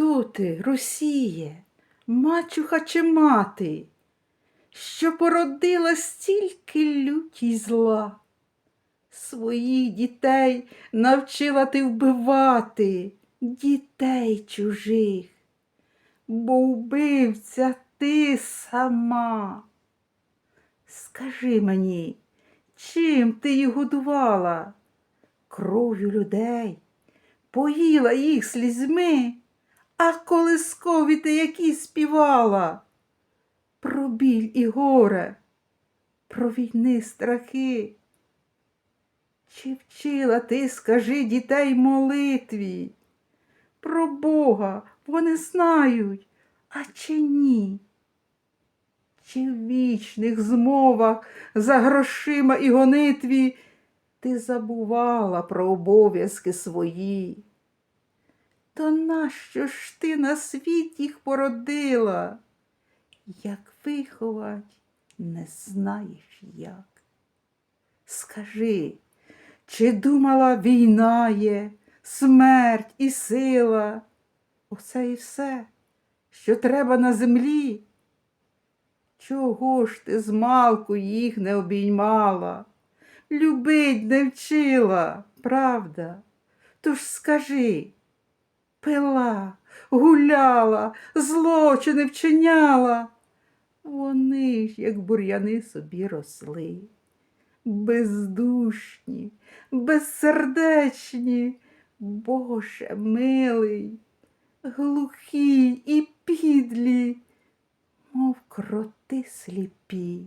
Хто ти, мачуха чи мати, що породила стільки люті й зла? Своїх дітей навчила ти вбивати, дітей чужих, бо вбивця ти сама. Скажи мені, чим ти їх годувала? Кров'ю людей, поїла їх слізьми, а колискові ти які співала? Про біль і горе, про війни страхи. Чи вчила ти, скажи, дітей молитві? Про Бога вони знають, а чи ні? Чи в вічних змовах за грошима і гонитві ти забувала про обов'язки свої? То нащо ж ти на світ їх породила? Як виховать, не знаєш як. Скажи, чи думала війна є, смерть і сила? Оце і все, що треба на землі. Чого ж ти змалку їх не обіймала? Любить не вчила, правда? Тож скажи, пила, гуляла, злочини вчиняла. Вони ж, як бур'яни собі росли, бездушні, безсердечні, Боже милий, глухі і підлі, мов кроти сліпі.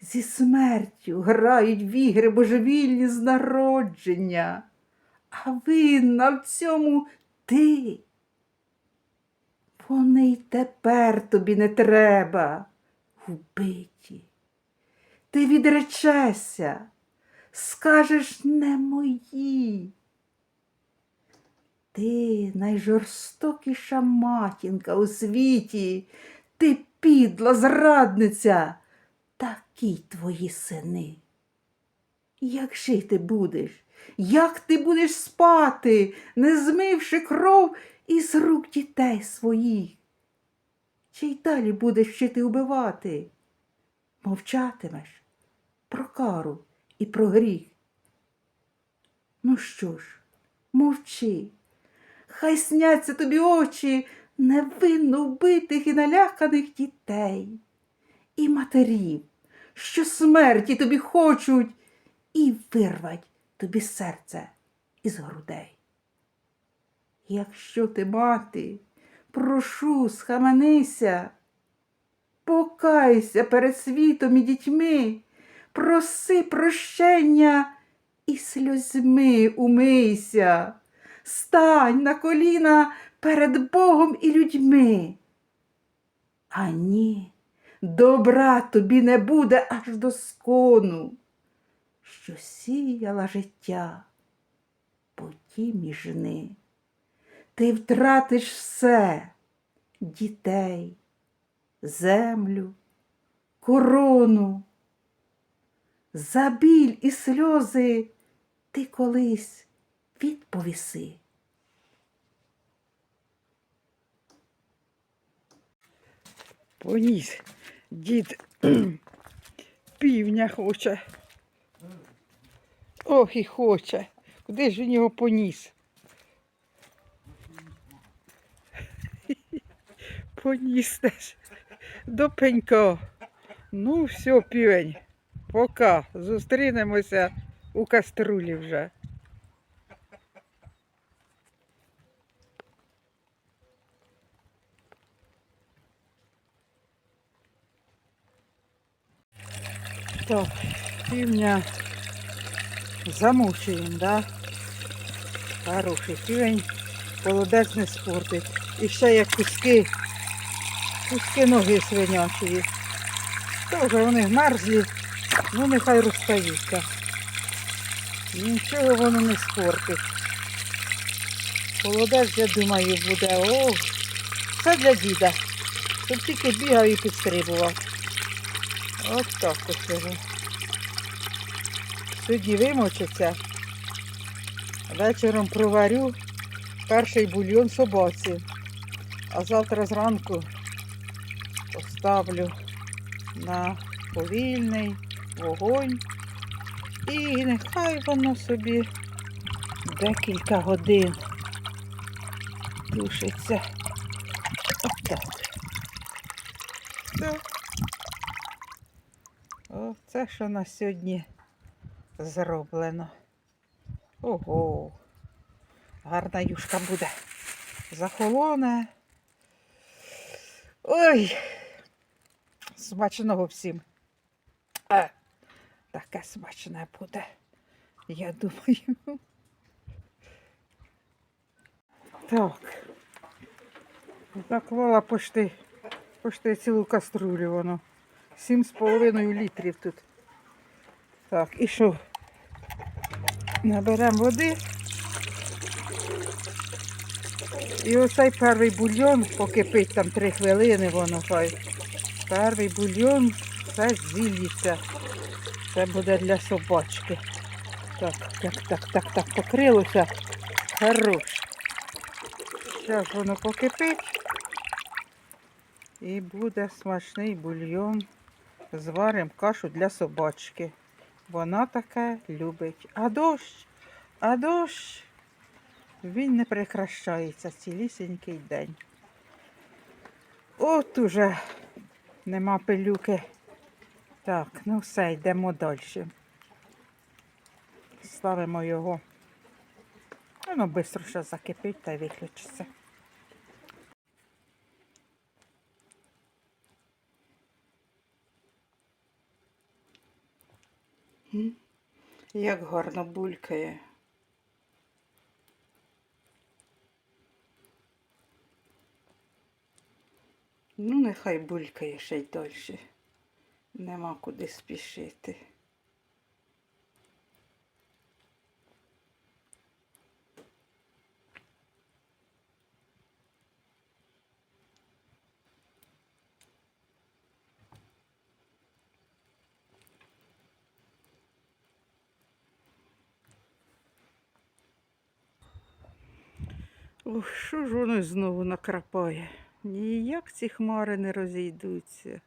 Зі смертю грають в ігри божевільні з народження, а винна в цьому ти. Вони й тепер тобі не треба вбиті. Ти відречешся, скажеш не мої. Ти найжорстокіша матінка у світі, ти підла зрадниця, такі твої сини. Як жити будеш? Як ти будеш спати, не змивши кров із рук дітей своїх? Чи й далі будеш вчити убивати? Мовчатимеш про кару і про гріх. Ну що ж, мовчи, хай сняться тобі очі невинно вбитих і наляканих дітей, і матерів, що смерті тобі хочуть, і вирвать тобі серце із грудей. Якщо ти, мати, прошу, схаменися, покайся перед світом і дітьми, проси прощення і сльозьми умийся, стань на коліна перед Богом і людьми. А ні, добра тобі не буде аж до скону, що сіяла життя по ті міжни. Ти втратиш все дітей, землю, корону. За біль і сльози ти колись відповіси. Поніс. Дід півня хоче. Ох і хоче. Куди ж він його поніс? Поніс теж до пенька. Ну, все, півень. Пока. Зустрінемося у каструлі вже. Так, півня замучуємо, да? Хороший півень, холодець не спортить. І ще як куски, куски ноги свинячої. Теж вони мерзлі, ну нехай розстаються. Нічого воно не спортить. Холодець, я думаю, буде. О, все для діда. Щоб тільки бігав і підстрибував. От так ось його. Сьогодні вимочиться. Вечором проварю, перший бульйон собаці. А завтра зранку поставлю на повільний вогонь. І нехай воно собі декілька годин тушиться. Отак. Все. Оце що на сьогодні зроблено. Ого. Гарна юшка буде. Захолоне. Ой. Смачного всім. А, таке смачне буде. Я думаю. Так. Наклала почти, почти цілу каструлю воно. Сім з половиною літрів тут. Так, і що? Наберемо води. І оцей перший бульйон покипить там три хвилини, воно хай. Перший бульйон все зілється. Це буде для собачки. Так, так, так, так, так, покрилося. Хорош. Зараз воно покипить. І буде смачний бульйон. Зваримо кашу для собачки. Вона таке любить. А дощ, а дощ, він не прекращається цілісінький день. От уже нема пилюки. Так, ну все, йдемо далі. Ставимо його. Воно швидко ще закипить та й виключиться. Як гарно булькає. Ну, нехай булькає ще й далі. Нема куди спішити. Ох, що ж воно знову накрапає? Ніяк ці хмари не розійдуться.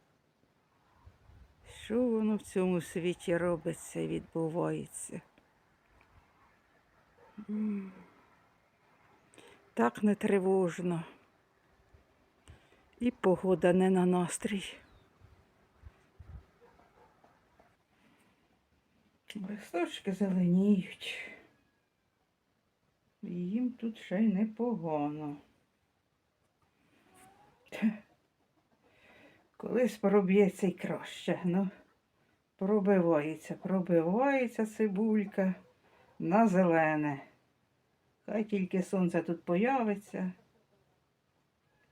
Що воно в цьому світі робиться і відбувається? Так не тривожно. І погода не на настрій. Листочки зеленіють. Їм тут ще й непогано. Колись проб'ється й краще. Ну, пробивається, пробивається цибулька на зелене. Хай тільки сонце тут появиться.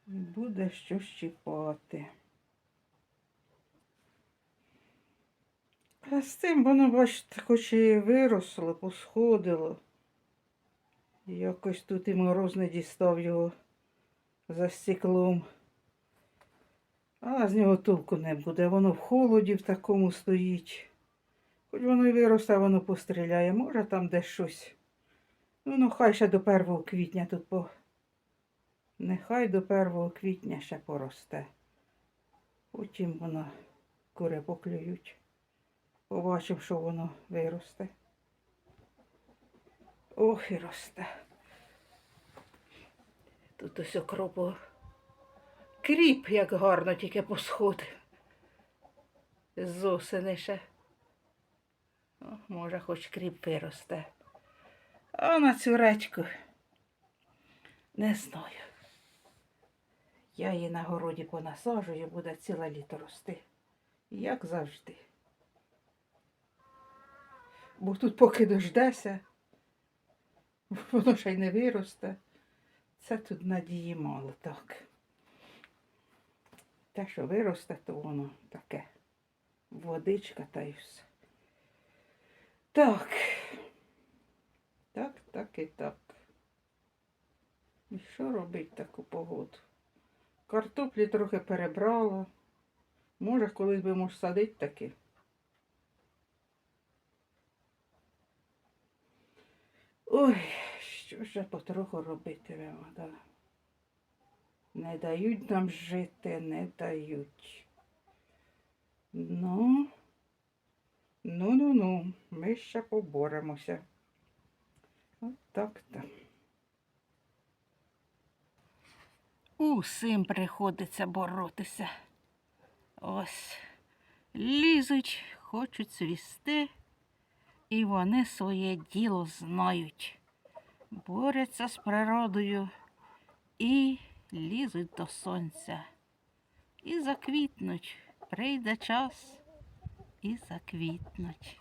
Буде що щіпати. А з цим воно, бачите, хоч і виросло, посходило. Якось тут і мороз не дістав його за стеклом. А з нього толку не буде. Воно в холоді в такому стоїть. Хоч воно і виросте, воно постріляє. Може там десь щось. Ну, ну хай ще до 1 квітня тут по. Нехай до 1 квітня ще поросте. Потім воно кури поклюють. Побачимо, що воно виросте. Ох і росте. Тут ось окропу. Кріп, як гарно тільки посходив. З осени ще. Може, хоч кріп виросте. А на цю речку не знаю. Я її на городі понасаджую, буде ціле літо рости. Як завжди. Бо тут поки дождеся, воно ще й не виросте. Це тут надії мало так. Те, що виросте, то воно таке. Водичка та й все. Так. Так, так і так. І що робить таку погоду? Картоплі трохи перебрала. Може, колись би може садити таки. Ой, Що ж потроху робитимемо, да? Не дають нам жити, не дають. Ну, ну, ну, ну, ми ще поборемося. От так то. Усім приходиться боротися. Ось лізуть, хочуть свісти, і вони своє діло знають. Борються з природою і лізуть до сонця. І заквітнуть. Прийде час і заквітнуть.